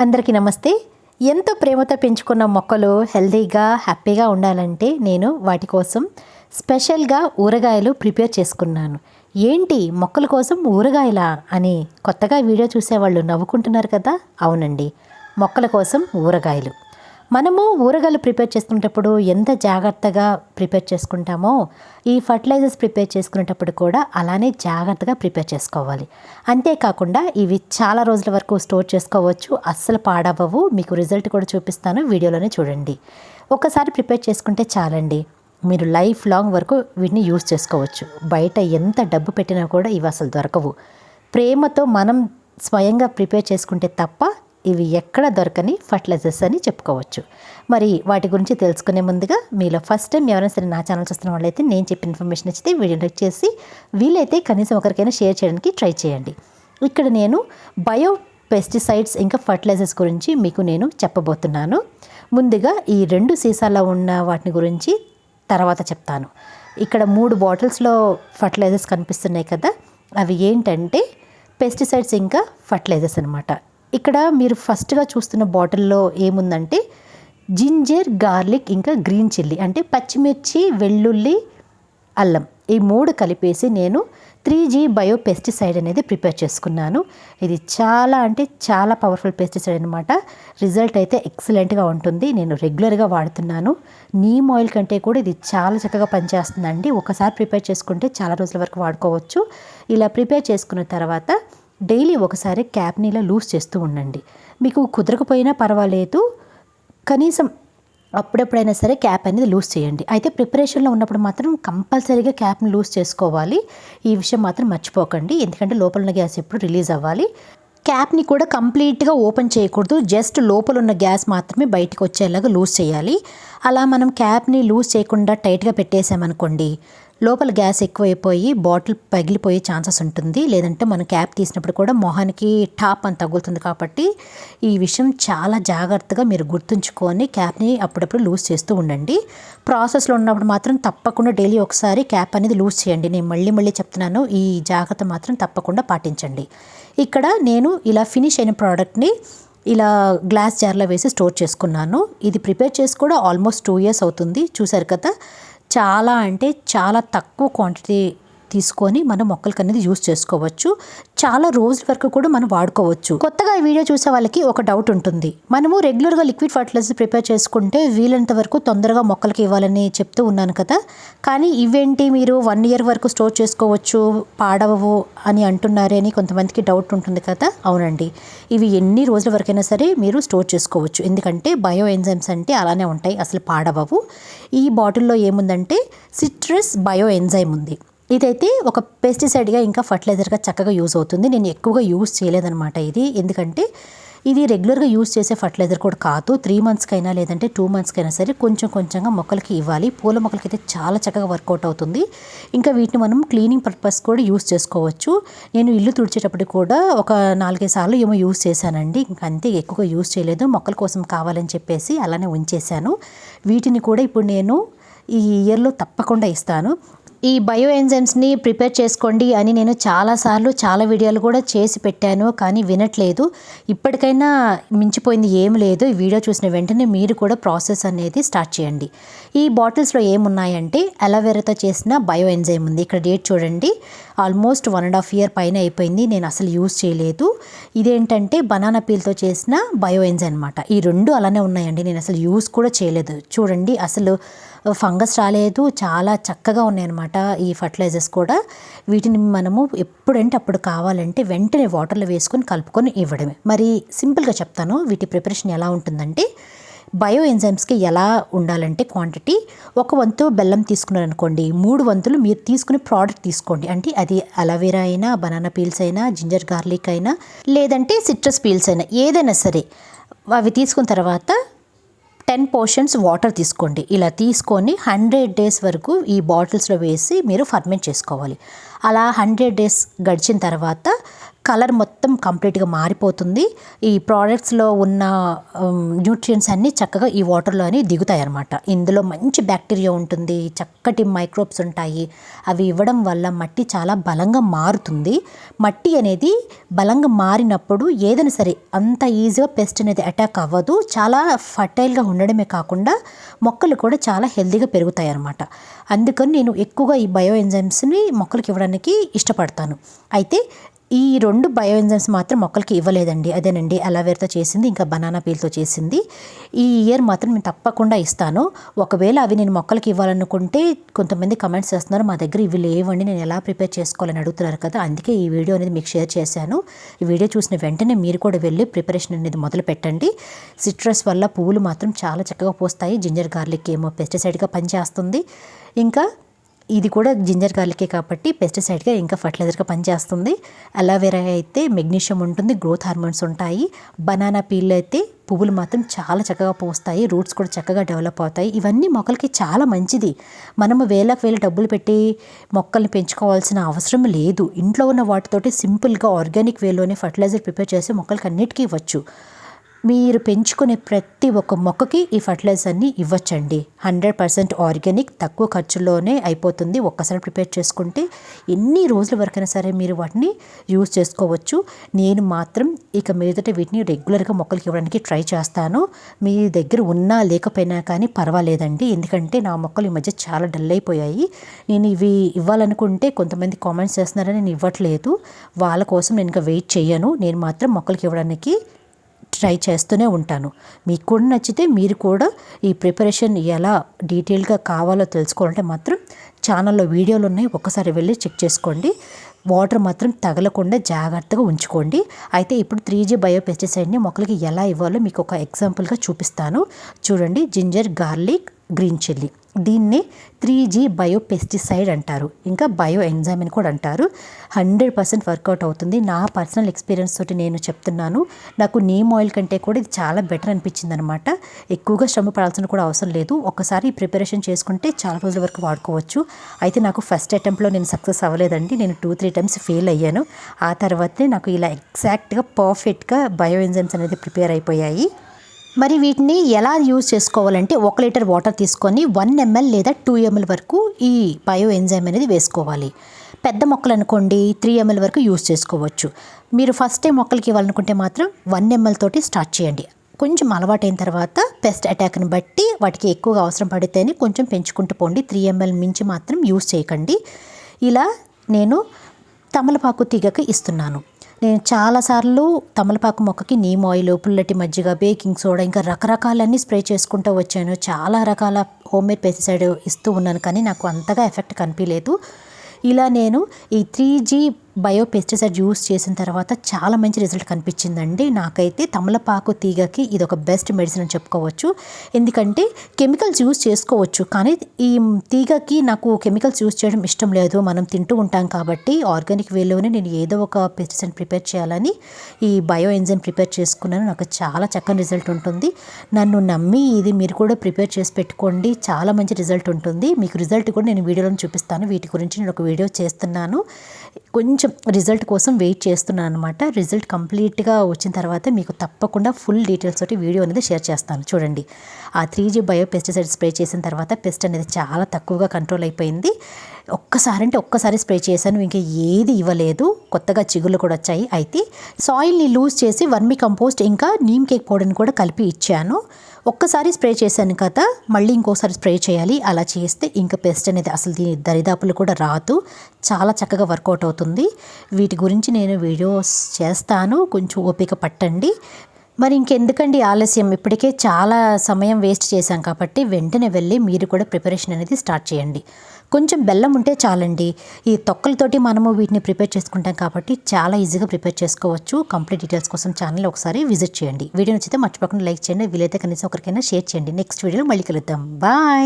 అందరికీ నమస్తే. ఎంతో ప్రేమతో పెంచుకున్న మొక్కలు హెల్తీగా హ్యాపీగా ఉండాలంటే నేను వాటి కోసం స్పెషల్గా ఊరగాయలు ప్రిపేర్ చేసుకున్నాను. ఏంటి మొక్కల కోసం ఊరగాయలా అని కొత్తగా వీడియో చూసేవాళ్ళు నవ్వుకుంటున్నారు కదా? అవునండి. మొక్కల కోసం ఊరగాయలు. మనము ఊరగాయలు ప్రిపేర్ చేసుకునేటప్పుడు ఎంత జాగ్రత్తగా ప్రిపేర్ చేసుకుంటామో ఈ ఫర్టిలైజర్స్ ప్రిపేర్ చేసుకునేటప్పుడు కూడా అలానే జాగ్రత్తగా ప్రిపేర్ చేసుకోవాలి. అంతేకాకుండా ఇవి చాలా రోజుల వరకు స్టోర్ చేసుకోవచ్చు అస్సలు పాడవ్వవు. మీకు రిజల్ట్ కూడా చూపిస్తాను వీడియోలోనే చూడండి. ఒకసారి ప్రిపేర్ చేసుకుంటే చాలండి. మీరు లైఫ్ లాంగ్ వరకు వీటిని యూస్ చేసుకోవచ్చు. బయట ఎంత డబ్బు పెట్టినా కూడా ఇవి అసలు దొరకవు. ప్రేమతో మనం స్వయంగా ప్రిపేర్ చేసుకుంటే తప్ప ఇవి ఎక్కడ దొరకని ఫర్టిలైజర్స్ అని చెప్పుకోవచ్చు. మరి వాటి గురించి తెలుసుకునే ముందుగా మీలో ఫస్ట్ టైం ఎవరైనా సరే నా ఛానల్ చూస్తున్న వాళ్ళైతే నేను చెప్పిన ఇన్ఫర్మేషన్ ఇచ్చితే వీడియో లైక్ చేసి వీలైతే కనీసం ఒకరికైనా షేర్ చేయడానికి ట్రై చేయండి. ఇక్కడ నేను బయో పెస్టిసైడ్స్ ఇంకా ఫర్టిలైజర్స్ గురించి మీకు నేను చెప్పబోతున్నాను. ముందుగా ఈ రెండు సీసాల్లో ఉన్న వాటిని గురించి తర్వాత చెప్తాను. ఇక్కడ మూడు బాటిల్స్లో ఫర్టిలైజర్స్ కనిపిస్తున్నాయి కదా అవి ఏంటంటే పెస్టిసైడ్స్ ఇంకా ఫర్టిలైజర్స్ అనమాట ఇక్కడ మీరు ఫస్ట్గా చూస్తున్న బాటిల్లో ఏముందంటే జింజర్ గార్లిక్ ఇంకా గ్రీన్ చిల్లీ అంటే పచ్చిమిర్చి వెల్లుల్లి అల్లం. ఈ మూడు కలిపేసి నేను త్రీ జీ బయో పెస్టిసైడ్ అనేది ప్రిపేర్ చేసుకున్నాను. ఇది చాలా అంటే చాలా పవర్ఫుల్ పెస్టిసైడ్ అనమాట రిజల్ట్ అయితే ఎక్సలెంట్గా ఉంటుంది. నేను రెగ్యులర్గా వాడుతున్నాను. నీమ్ ఆయిల్ కంటే కూడా ఇది చాలా చక్కగా పనిచేస్తుందండి. ఒకసారి ప్రిపేర్ చేసుకుంటే చాలా రోజుల వరకు వాడుకోవచ్చు. ఇలా ప్రిపేర్ చేసుకున్న తర్వాత డైలీ ఒకసారి క్యాప్ని ఇలా లూజ్ చేస్తూ ఉండండి. మీకు కుదరకపోయినా పర్వాలేదు. కనీసం అప్పుడెప్పుడైనా సరే క్యాప్ అనేది లూజ్ చేయండి. అయితే ప్రిపరేషన్లో ఉన్నప్పుడు మాత్రం కంపల్సరీగా క్యాప్ని లూజ్ చేసుకోవాలి. ఈ విషయం మాత్రం మర్చిపోకండి. ఎందుకంటే లోపల ఉన్న గ్యాస్ ఎప్పుడు రిలీజ్ అవ్వాలి. క్యాప్ని కూడా కంప్లీట్గా ఓపెన్ చేయకూడదు. జస్ట్ లోపల ఉన్న గ్యాస్ మాత్రమే బయటకు వచ్చేలాగా లూజ్ చేయాలి. అలా మనం క్యాప్ని లూజ్ చేయకుండా టైట్గా పెట్టేసామనుకోండి లోపల గ్యాస్ ఎక్కువైపోయి బాటిల్ పగిలిపోయే ఛాన్సెస్ ఉంటుంది. లేదంటే మనం క్యాప్ తీసినప్పుడు కూడా మొహానికి టాప్ అని తగులుతుంది కాబట్టి ఈ విషయం చాలా జాగ్రత్తగా మీరు గుర్తుంచుకొని క్యాప్ని అప్పుడప్పుడు లూజ్ చేస్తూ ఉండండి. ప్రాసెస్లో ఉన్నప్పుడు మాత్రం తప్పకుండా డైలీ ఒకసారి క్యాప్ అనేది లూజ్ చేయండి. నేను మళ్ళీ మళ్ళీ చెప్తున్నాను ఈ జాగ్రత్త మాత్రం తప్పకుండా పాటించండి. ఇక్కడ నేను ఇలా ఫినిష్ అయిన ప్రోడక్ట్ని ఇలా గ్లాస్ జార్లో వేసి స్టోర్ చేసుకున్నాను. ఇది ప్రిపేర్ చేసి కూడా ఆల్మోస్ట్ టూ ఇయర్స్ అవుతుంది. చూసారు కదా చాలా అంటే చాలా తక్కువ క్వాంటిటీ తీసుకొని మనం మొక్కలకి అనేది యూస్ చేసుకోవచ్చు. చాలా రోజుల వరకు కూడా మనం వాడుకోవచ్చు. కొత్తగా ఈ వీడియో చూసే వాళ్ళకి ఒక డౌట్ ఉంటుంది. మనము రెగ్యులర్గా లిక్విడ్ ఫర్టిలైజర్ ప్రిపేర్ చేసుకుంటే వీలంత వరకు తొందరగా మొక్కలకి ఇవ్వాలని చెప్తూ ఉన్నాను కదా. కానీ ఇవేంటి? మీరు వన్ ఇయర్ వరకు స్టోర్ చేసుకోవచ్చు పాడవవు అని అంటున్నారే అని కొంతమందికి డౌట్ ఉంటుంది కదా. అవునండి. ఇవి ఎన్ని రోజుల వరకైనా సరే మీరు స్టోర్ చేసుకోవచ్చు. ఎందుకంటే బయో ఎంజైమ్స్ అంటే అలానే ఉంటాయి. అసలు పాడవవు. ఈ బాటిల్లో ఏముందంటే సిట్రస్ బయో ఎంజైమ్ ఉంది. ఇదైతే ఒక పెస్టిసైడ్గా ఇంకా ఫర్టిలైజర్గా చక్కగా యూజ్ అవుతుంది. నేను ఎక్కువగా యూజ్ చేయలేదనమాట ఇది. ఎందుకంటే ఇది రెగ్యులర్గా యూజ్ చేసే ఫర్టిలైజర్ కూడా కాదు. త్రీ మంత్స్కైనా లేదంటే టూ మంత్స్కైనా సరే కొంచెం కొంచెంగా మొక్కలకి ఇవ్వాలి. పూల మొక్కలకి అయితే చాలా చక్కగా వర్కౌట్ అవుతుంది. ఇంకా వీటిని మనం క్లీనింగ్ పర్పస్ కూడా యూజ్ చేసుకోవచ్చు. నేను ఇల్లు తుడిచేటప్పుడు కూడా ఒక నాలుగైదు సార్లు ఏమో యూజ్ చేశానండి. ఇంకా అంతే ఎక్కువగా యూజ్ చేయలేదు. మొక్కల కోసం కావాలని చెప్పేసి అలానే ఉంచేశాను. వీటిని కూడా ఇప్పుడు నేను ఈ ఇయర్లో తప్పకుండా ఇస్తాను. ఈ బయో ఎంజైమ్స్ని ప్రిపేర్ చేసుకోండి అని నేను చాలాసార్లు చాలా వీడియోలు కూడా చేసి పెట్టాను కానీ వినట్లేదు. ఇప్పటికైనా మించిపోయింది ఏం లేదు. ఈ వీడియో చూసిన వెంటనే మీరు కూడా ప్రాసెస్ అనేది స్టార్ట్ చేయండి. ఈ బాటిల్స్లో ఏమున్నాయంటే అలోవెరాతో చేసిన బయో ఎంజైమ్ ఉంది. ఇక్కడ డేట్ చూడండి. Almost one and half year పైన అయిపోయింది. నేను అసలు యూజ్ చేయలేదు. ఇదేంటంటే బనానా పీల్తో చేసిన బయో ఎంజైమ్ అనమాట ఈ రెండు అలానే ఉన్నాయండి. నేను అసలు యూజ్ కూడా చేయలేదు. చూడండి అసలు ఫంగస్ రాలేదు. చాలా చక్కగా ఉన్నాయన్నమాట ఈ ఫర్టిలైజర్స్ కూడా. వీటిని మనము ఎప్పుడంటే అప్పుడు కావాలంటే వెంటనే వాటర్లో వేసుకొని కలుపుకొని ఇవ్వడమే. మరి సింపుల్గా చెప్తాను వీటి ప్రిపరేషన్ ఎలా ఉంటుందంటే బయో ఎంజైమ్స్కి ఎలా ఉండాలంటే క్వాంటిటీ ఒక వంతు బెల్లం తీసుకున్నారు అనుకోండి మూడు వంతులు మీరు తీసుకునే ప్రోడక్ట్ తీసుకోండి. అంటే అది అలవేరా అయినా బనానా పీల్స్ అయినా జింజర్ గార్లిక్ అయినా లేదంటే సిట్రస్ పీల్స్ అయినా ఏదైనా సరే అవి తీసుకున్న తర్వాత టెన్ పోర్షన్స్ వాటర్ తీసుకోండి. ఇలా తీసుకొని హండ్రెడ్ డేస్ వరకు ఈ బాటిల్స్లో వేసి మీరు ఫర్మెంట్ చేసుకోవాలి. అలా హండ్రెడ్ డేస్ గడిచిన తర్వాత కలర్ మొత్తం కంప్లీట్గా మారిపోతుంది. ఈ ప్రోడక్ట్స్లో ఉన్న న్యూట్రియంట్స్ అన్నీ చక్కగా ఈ వాటర్లోనే దిగుతాయి అన్నమాట ఇందులో మంచి బ్యాక్టీరియా ఉంటుంది చక్కటి మైక్రోబ్స్ ఉంటాయి. అవి ఇవ్వడం వల్ల మట్టి చాలా బలంగా మారుతుంది. మట్టి అనేది బలంగా మారినప్పుడు ఏదైనా సరే అంత ఈజీగా పెస్ట్ అనేది అటాక్ అవ్వదు. చాలా ఫర్టైల్గా ఉండడమే కాకుండా మొక్కలు కూడా చాలా హెల్దీగా పెరుగుతాయి అన్నమాట అందుకని నేను ఎక్కువగా ఈ బయో ఎంజైమ్స్ని మొక్కలకి ఇవ్వడానికి ఇష్టపడతాను. అయితే ఈ రెండు బయో ఎంజైమ్స్ మాత్రం మొక్కలకి ఇవ్వలేదండి. అదేనండి అలవేర్తో చేసింది ఇంకా బనానా పీల్తో చేసింది. ఈ ఇయర్ మాత్రం నేను తప్పకుండా ఇస్తాను. ఒకవేళ అవి నేను మొక్కలకి ఇవ్వాలనుకుంటే కొంతమంది కమెంట్స్ చేస్తున్నారు మా దగ్గర ఇవి లేవండి నేను ఎలా ప్రిపేర్ చేసుకోవాలని అడుగుతున్నారు కదా అందుకే ఈ వీడియో అనేది మీకు షేర్ చేశాను. ఈ వీడియో చూసిన వెంటనే మీరు కూడా వెళ్ళి ప్రిపరేషన్ అనేది మొదలు పెట్టండి. సిట్రస్ వల్ల పువ్వులు మాత్రం చాలా చక్కగా పోస్తాయి. జింజర్ గార్లిక్ ఏమో పెస్టిసైడ్గా పనిచేస్తుంది. ఇంకా ఇది కూడా జింజర్ గార్లికే కాబట్టి పెస్టిసైడ్గా ఇంకా ఫర్టిలైజర్గా పనిచేస్తుంది. అలోవెరా అయితే మెగ్నీషియం ఉంటుంది గ్రోత్ హార్మోన్స్ ఉంటాయి. బనానా పీల్ అయితే పువ్వులు మాత్రం చాలా చక్కగా పోస్తాయి రూట్స్ కూడా చక్కగా డెవలప్ అవుతాయి. ఇవన్నీ మొక్కలకి చాలా మంచిది. మనము వేలకు వేల డబ్బులు పెట్టి మొక్కల్ని పెంచుకోవాల్సిన అవసరం లేదు. ఇంట్లో ఉన్న వాటితోటి సింపుల్గా ఆర్గానిక్ వేలోనే ఫర్టిలైజర్ ప్రిపేర్ చేసి మొక్కలకి అన్నిటికీ ఇవ్వచ్చు. మీరు పెంచుకునే ప్రతి ఒక్క మొక్కకి ఈ ఫర్టిలైజర్ని ఇవ్వచ్చండి. హండ్రెడ్ పర్సెంట్ ఆర్గానిక్ తక్కువ ఖర్చులోనే అయిపోతుంది ఒక్కసారి ప్రిపేర్ చేసుకుంటే. ఎన్ని రోజుల వరకైనా సరే మీరు వాటిని యూజ్ చేసుకోవచ్చు. నేను మాత్రం ఇక మీదట వీటిని రెగ్యులర్గా మొక్కలకి ఇవ్వడానికి ట్రై చేస్తాను. మీ దగ్గర ఉన్నా లేకపోయినా కానీ పర్వాలేదండి. ఎందుకంటే నా మొక్కలు ఈ మధ్య చాలా డల్ అయిపోయాయి. నేను ఇవి ఇవ్వాలనుకుంటే కొంతమంది కామెంట్స్ చేస్తున్నారని నేను ఇవ్వట్లేదు. వాళ్ళ కోసం నేను ఇంకా వెయిట్ చేయను. నేను మాత్రం మొక్కలకి ఇవ్వడానికి ట్రై చేస్తూనే ఉంటాను. మీకు కూడా నచ్చితే మీరు కూడా ఈ ప్రిపరేషన్ ఎలా డీటెయిల్గా కావాలో తెలుసుకోవాలంటే మాత్రం ఛానల్లో వీడియోలు ఉన్నాయి. ఒక్కసారి వెళ్ళి చెక్ చేసుకోండి. వాటర్ మాత్రం తగలకుండా జాగ్రత్తగా ఉంచుకోండి. అయితే ఇప్పుడు త్రీ జీ బయో పెస్టిసైడ్ని మొక్కలకి ఎలా ఇవ్వాలో మీకు ఒక ఎగ్జాంపుల్గా చూపిస్తాను. చూడండి. Ginger garlic green chilli. దీన్ని త్రీ జీ బయో పెస్టిసైడ్ అంటారు. ఇంకా బయో ఎంజైమ్ అని కూడా అంటారు. హండ్రెడ్ పర్సెంట్ వర్కౌట్ అవుతుంది. నా పర్సనల్ ఎక్స్పీరియన్స్ తోటి నేను చెప్తున్నాను. నాకు నీమ్ ఆయిల్ కంటే కూడా ఇది చాలా బెటర్ అనిపించింది అనమాట ఎక్కువగా శ్రమ పడాల్సిన కూడా అవసరం లేదు. ఒకసారి ప్రిపరేషన్ చేసుకుంటే చాలా రోజుల వరకు వాడుకోవచ్చు. అయితే నాకు ఫస్ట్ అటెంప్ట్లో నేను సక్సెస్ అవ్వలేదండి. నేను టూ త్రీ టైమ్స్ ఫెయిల్ అయ్యాను. ఆ తర్వాతే నాకు ఇలా ఎగ్జాక్ట్గా పర్ఫెక్ట్గా బయో ఎంజైమ్స్ అనేది ప్రిపేర్ అయిపోయాయి. మరి వీటిని ఎలా యూజ్ చేసుకోవాలంటే ఒక లీటర్ వాటర్ తీసుకొని వన్ ఎంఎల్ లేదా టూ ఎంఎల్ వరకు ఈ బయో ఎంజైమ్ అనేది వేసుకోవాలి. పెద్ద మొక్కలు అనుకోండి త్రీ ఎంఎల్ వరకు యూజ్ చేసుకోవచ్చు. మీరు ఫస్ట్ టైం మొక్కలకి ఇవ్వాలనుకుంటే మాత్రం వన్ ఎంఎల్ తోటి స్టార్ట్ చేయండి. కొంచెం అలవాటైన తర్వాత పెస్ట్ అటాక్ని బట్టి వాటికి ఎక్కువగా అవసరం పడితేనే కొంచెం పెంచుకుంటూ పోండి. త్రీ ఎంఎల్ మించి మాత్రం యూజ్ చేయకండి. ఇలా నేను తమలపాకు తీగకి ఇస్తున్నాను. నేను చాలాసార్లు తమలపాకు మొక్కకి నీమ్ ఆయిల్ పుల్లటి మజ్జిగ బేకింగ్ సోడా ఇంకా రకరకాలన్నీ స్ప్రే చేసుకుంటూ వచ్చాను. చాలా రకాల హోమ్మేడ్ పెస్టిసైడ్ ఇస్తూ ఉన్నాను కానీ నాకు అంతగా ఎఫెక్ట్ కనిపించలేదు ఇలా నేను ఈ three G bio pesticide use చేసిన తర్వాత చాలా మంచి రిజల్ట్ కనిపించిందండి. నాకైతే తమలపాకు తీగకి ఇది ఒక బెస్ట్ మెడిసిన్ అని చెప్పుకోవచ్చు. ఎందుకంటే కెమికల్స్ యూస్ చేసుకోవచ్చు. కానీ ఈ తీగకి నాకు కెమికల్స్ యూస్ చేయడం ఇష్టం లేదు. మనం తింటూ ఉంటాం కాబట్టి ఆర్గానిక్ వేలోనే నేను ఏదో ఒక పెస్టిసైడ్ ప్రిపేర్ చేయాలని ఈ బయో ఎంజైమ్ ప్రిపేర్ చేసుకున్నాను. నాకు చాలా చక్కని రిజల్ట్ ఉంటుంది. నన్ను నమ్మి ఇది మీరు కూడా ప్రిపేర్ చేసి పెట్టుకోండి. చాలా మంచి రిజల్ట్ ఉంటుంది. మీకు రిజల్ట్ కూడా నేను వీడియోలో చూపిస్తాను. వీటి గురించి నేను ఒక వీడియో చేస్తున్నాను. కొంచెం రిజల్ట్ కోసం వెయిట్ చేస్తున్నాను అనమాట రిజల్ట్ కంప్లీట్గా వచ్చిన తర్వాత మీకు తప్పకుండా ఫుల్ డీటెయిల్స్ తోటి వీడియో అనేది షేర్ చేస్తాను. చూడండి. ఆ three G bio pesticide spray చేసిన తర్వాత పెస్ట్ అనేది చాలా తక్కువగా కంట్రోల్ అయిపోయింది. ఒక్కసారి అంటే ఒక్కసారి స్ప్రే చేశాను ఇంకా ఏది ఇవ్వలేదు. కొత్తగా చిగుళ్ళు కూడా వచ్చాయి. అయితే సాయిల్ని లూజ్ చేసి వర్మి కంపోస్ట్ ఇంకా నీమ్ కేక్ పౌడర్ని కూడా కలిపి ఇచ్చాను. ఒక్కసారి స్ప్రే చేశాను కదా మళ్ళీ ఇంకోసారి స్ప్రే చేయాలి. అలా చేస్తే ఇంకా పెస్ట్ అనేది అసలు దీని దరిదాపులు కూడా రాదు. చాలా చక్కగా వర్కౌట్ అవుతుంది. వీటి గురించి నేను వీడియోస్ చేస్తాను. కొంచెం ఓపిక పట్టండి. మరి ఇంకెందుకండి ఆలస్యం? ఇప్పటికే చాలా సమయం వేస్ట్ చేశాం కాబట్టి వెంటనే వెళ్ళి మీరు కూడా ప్రిపరేషన్ అనేది స్టార్ట్ చేయండి. కొంచెం బెల్లం ఉంటే చాలండి. ఈ తొక్కలతోటి మనము వీటిని ప్రిపేర్ చేసుకుంటాం కాబట్టి చాలా ఈజీగా ప్రిపేర్ చేసుకోవచ్చు. కంప్లీట్ డీటెయిల్స్ కోసం ఛానల్ ఒకసారి విజిట్ చేయండి. వీడియో నచ్చితే మర్చిపోకుండా లైక్ చేయండి. వీలైతే కనీసం ఒకరికైనా షేర్ చేయండి. నెక్స్ట్ వీడియోలో మళ్ళీ కలుద్దాం. బాయ్!